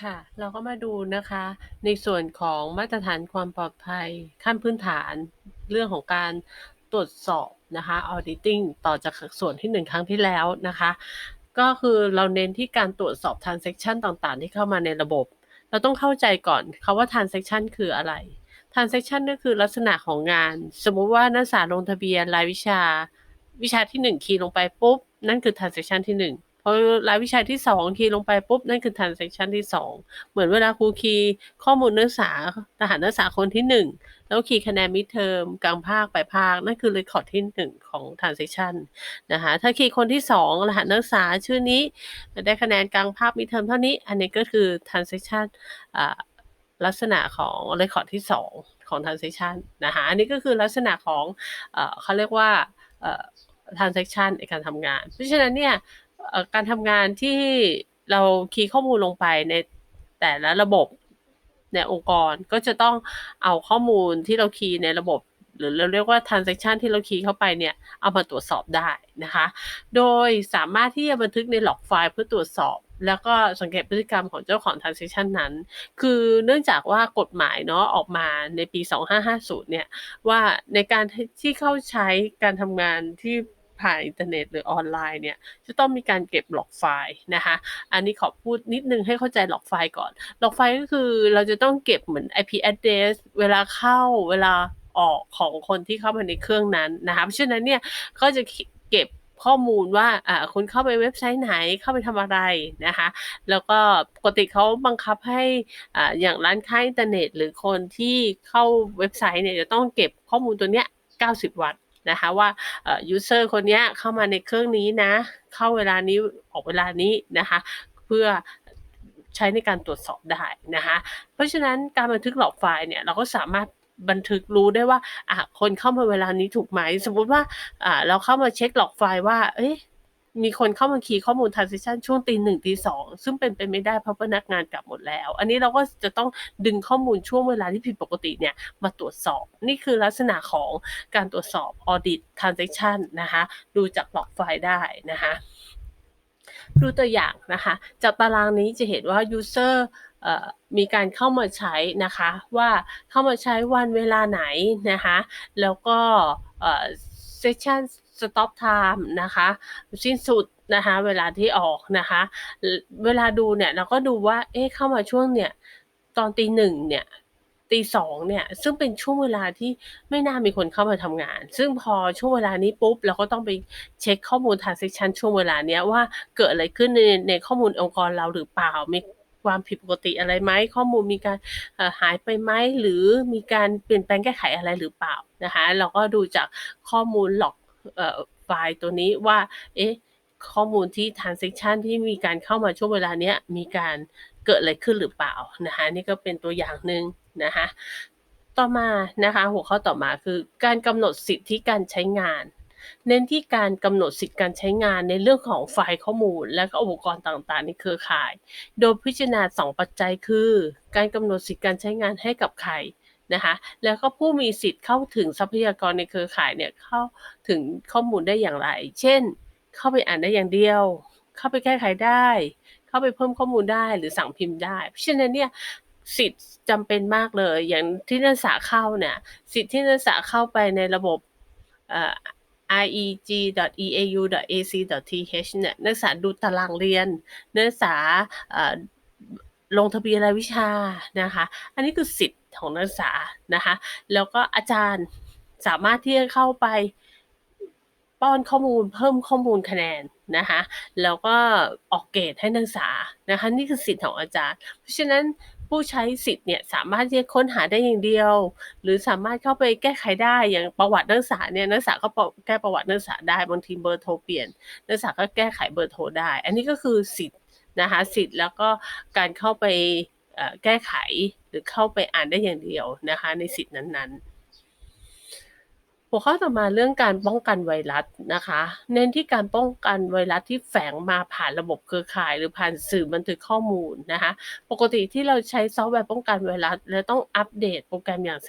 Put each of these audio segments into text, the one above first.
ค่ะ เราก็มาดูนะคะ ในส่วนของมาตรฐานความปลอดภัยขั้นพื้นฐาน เรื่องของการตรวจสอบนะคะ auditing ต่อจากส่วนที่1ครั้งที่แล้วนะคะ ก็คือเราเน้นที่การตรวจสอบ transaction ต่างๆ ที่เข้ามาในระบบ เราต้องเข้าใจก่อนคำว่า transaction คืออะไร transaction ก็คือลักษณะของงาน สมมุติว่านักศึกษาลงทะเบียนรายวิชา วิชาที่ 1 คีย์ลงไปปุ๊บ นั่นคือ transaction ที่ 1 พอรายวิชาที่2คีย์ลงไปปุ๊บนั่นคือ transaction ที่2เหมือนเวลาครูคีย์ข้อมูลนักศึกษาทหารนักศึกษาคนที่1แล้วคีย์คะแนน midterm กลางภาคปลายภาคนั่นคือ record ที่1ของ transaction นะคะถ้าคีย์คนที่2รหัสนักศึกษาชื่อนี้ได้คะแนนกลางภาค midterm เท่านี้ อันนี้ก็คือ transaction ลักษณะของ record ที่2ของ transaction นะคะอันนี้ก็คือลักษณะของเขาเรียกว่า transaction ในการทำงาน เพราะฉะนั้นเนี่ย การทำงานที่เราคีย์ข้อมูลลงไปในแต่ละระบบในองค์กรก็จะต้องเอาข้อมูลที่เราคีย์ในระบบ หรือเราเรียกว่า transaction ที่เราคีย์เข้าไปเนี่ย เอามาตรวจสอบได้นะคะ โดยสามารถที่จะบันทึกในล็อกไฟล์เพื่อตรวจสอบ แล้วก็สังเกตพฤติกรรมของเจ้าของ transaction นั้น คือเนื่องจากว่ากฎหมายเนาะออกมาในปี 2550 เนี่ย ว่าในการที่เข้าใช้การทำงานที่ ผ่านอินเทอร์เน็ตหรือออนไลน์เนี่ยจะต้องมีการเก็บล็อกไฟล์นะคะอันนี้ขอพูดนิดนึงให้เข้าใจล็อกไฟล์ก่อนล็อกไฟล์ก็คือเราจะต้องเก็บเหมือน IP address เวลาเข้าเวลาออกของคนที่เข้ามาในเครื่องนั้นนะคะเพราะฉะนั้นเนี่ยก็จะเก็บข้อมูลว่าอ่าคุณเข้าไปเว็บไซต์ไหนเข้าไปทำอะไรนะคะ แล้วก็ปกติเขาบังคับให้อ่าอย่างร้านค้าอินเทอร์เน็ต หรือคนที่เข้าเว็บไซต์เนี่ยจะต้องเก็บข้อมูลตัวเนี้ย90 วัน นะคะว่าเอ่อ user คนนี้เข้ามาในเครื่องนี้นะ เข้าเวลานี้ออกเวลานี้นะคะ เพื่อใช้ในการตรวจสอบได้นะคะ เพราะฉะนั้นการบันทึกหลอกไฟล์เนี่ยเราก็สามารถบันทึกรู้ได้ว่าอะคนเข้ามาเวลานี้ถูกไหม สมมุติว่าอ่าเราเข้ามาเช็คหลอกไฟล์ว่า เอ๊ะ มีคนเข้ามาคีย์ข้อมูล transaction ช่วงตีหนึ่งตีสองซึ่งเป็นไปไม่ได้เพราะพนักงานกลับหมดแล้ว อันนี้เราก็จะต้องดึงข้อมูลช่วงเวลาที่ผิดปกติเนี่ยมาตรวจสอบ นี่คือลักษณะของการตรวจสอบ audit transaction นะคะดูจากหลอกไฟล์ได้นะคะดูตัวอย่างนะคะจากตารางนี้จะเห็นว่า user มีการเข้ามาใช้นะคะว่าเข้ามาใช้วันเวลาไหนนะคะแล้วก็เอ่อ session stop time นะคะสิ้นสุดนะคะเวลาที่ออกนะคะ เวลาดูเนี่ยเราก็ดูว่าเอ๊ะเข้ามาช่วงเนี่ยตอนตีหนึ่งเนี่ยตีสองเนี่ยซึ่งเป็นช่วงเวลาที่ไม่น่ามีคนเข้ามาทำงาน ซึ่งพอช่วงเวลานี้ปุ๊บเราก็ต้องไปเช็คข้อมูล transaction ช่วงเวลาเนี้ยว่าเกิดอะไรขึ้นในในข้อมูลองค์กรเราหรือเปล่ามีความผิดปกติอะไรไหมข้อมูลมีการหายไปไหมหรือมีการเปลี่ยนแปลงแก้ไขอะไรหรือเปล่านะคะเราก็ดูจากข้อมูลหลอก ไฟล์ตัวนี้ว่า เอ๊ะ ข้อมูลที่ transaction ที่มีการเข้ามาช่วงเวลาเนี้ย มีการเกิดอะไรขึ้นหรือเปล่านะคะนี่ก็เป็นตัวอย่างหนึ่งนะคะต่อมานะคะหัวข้อต่อมาคือการกำหนดสิทธิการใช้งาน เน้นที่การกำหนดสิทธิการใช้งานในเรื่องของไฟล์ข้อมูล และก็อุปกรณ์ต่างๆ ในเครือข่าย โดยพิจารณา 2 ปัจจัยคือ การกำหนดสิทธิการใช้งานให้กับใคร นะคะแล้วก็ผู้มีสิทธิ์เข้าถึงทรัพยากรในเครือข่ายเนี่ยเข้าถึงข้อมูลได้อย่างไร เช่น เข้าไปอ่านได้อย่างเดียว เข้าไปแก้ไขได้ เข้าไปเพิ่มข้อมูลได้หรือสั่งพิมพ์ได้ เพราะฉะนั้นเนี่ยสิทธิ์จำเป็นมากเลย อย่างที่นักศึกษาเข้าเนี่ยสิทธิ์ที่นักศึกษาเข้าไปในระบบเอ่อ ieg.eau.ac.th เนี่ยนักศึกษาดูตารางเรียน นักศึกษาลงทะเบียนรายวิชานะคะ อันนี้คือสิทธิ์ ของนักศึกษานะคะ แล้วก็อาจารย์สามารถที่จะเข้าไปป้อนข้อมูลเพิ่มข้อมูลคะแนนนะคะแล้วก็ออกเกรดให้นักศึกษานะคะนี่คือสิทธิ์ของอาจารย์ เพราะฉะนั้นผู้ใช้สิทธิ์เนี่ยสามารถที่จะค้นหาได้อย่างเดียว หรือสามารถเข้าไปแก้ไขได้อย่างประวัตินักศึกษาเนี่ยนักศึกษาก็แก้ประวัตินักศึกษาได้บางทีเบอร์โทรเปลี่ยนนักศึกษาก็แก้ไขเบอร์โทรได้ อันนี้ก็คือสิทธิ์นะคะสิทธิ์แล้วก็การเข้าไป แก้ไขหรือเข้าไปอ่านได้อย่างเดียวนะคะ ในสิทธิ์นั้นๆหัวข้อต่อมาเรื่องการป้องกันไวรัสนะคะ เน้นที่การป้องกันไวรัสที่แฝงมาผ่านระบบเครือข่าย หรือผ่านสื่อบันทึกข้อมูลนะคะ ปกติที่เราใช้ซอฟต์แวร์ป้องกันไวรัส แล้วต้องอัปเดตโปรแกรมอย่าง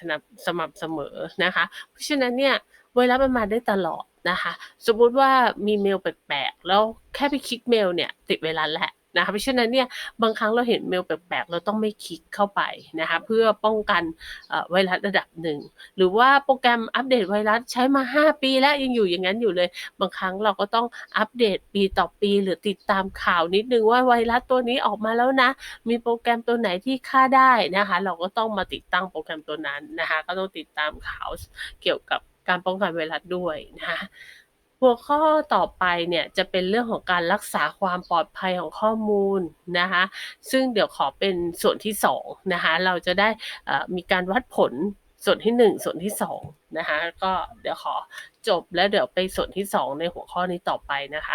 สม่ำเสมอนะคะ เพราะฉะนั้นเนี่ยไวรัสมันมาได้ตลอดนะคะ สมมติว่ามีเมลแปลกๆแล้วแค่ไปคลิกเมลเนี่ยติดไวรัสแหละ นะคะเพราะฉะนั้นเนี่ยบางครั้งเราเห็นเมลแปลกๆ เราต้องไม่คลิกเข้าไปนะคะเพื่อป้องกันไวรัสระดับหนึ่ง หรือว่าโปรแกรมอัปเดตไวรัสใช้มา 5 ปีแล้วยังอยู่อย่างนั้นอยู่เลย บางครั้งเราก็ต้องอัปเดตปีต่อปี หรือติดตามข่าวนิดนึงว่าไวรัสตัวนี้ออกมาแล้วนะ มีโปรแกรมตัวไหนที่ฆ่าได้นะคะเราก็ต้องมาติดตั้งโปรแกรมตัวนั้นนะคะก็ต้องติดตามข่าวเกี่ยวกับการป้องกันไวรัสด้วยนะคะ หัวข้อต่อไปเนี่ยจะเป็นเรื่องของการรักษาความปลอดภัยของข้อมูลนะคะซึ่งเดี๋ยวขอเป็นส่วนที่2นะคะเราจะได้อ่อมีการวัดผลส่วนที่ 1 ส่วนที่2นะคะก็เดี๋ยวขอจบแล้วเดี๋ยวไปส่วนที่ 2 ในหัวข้อนี้ต่อไปนะคะ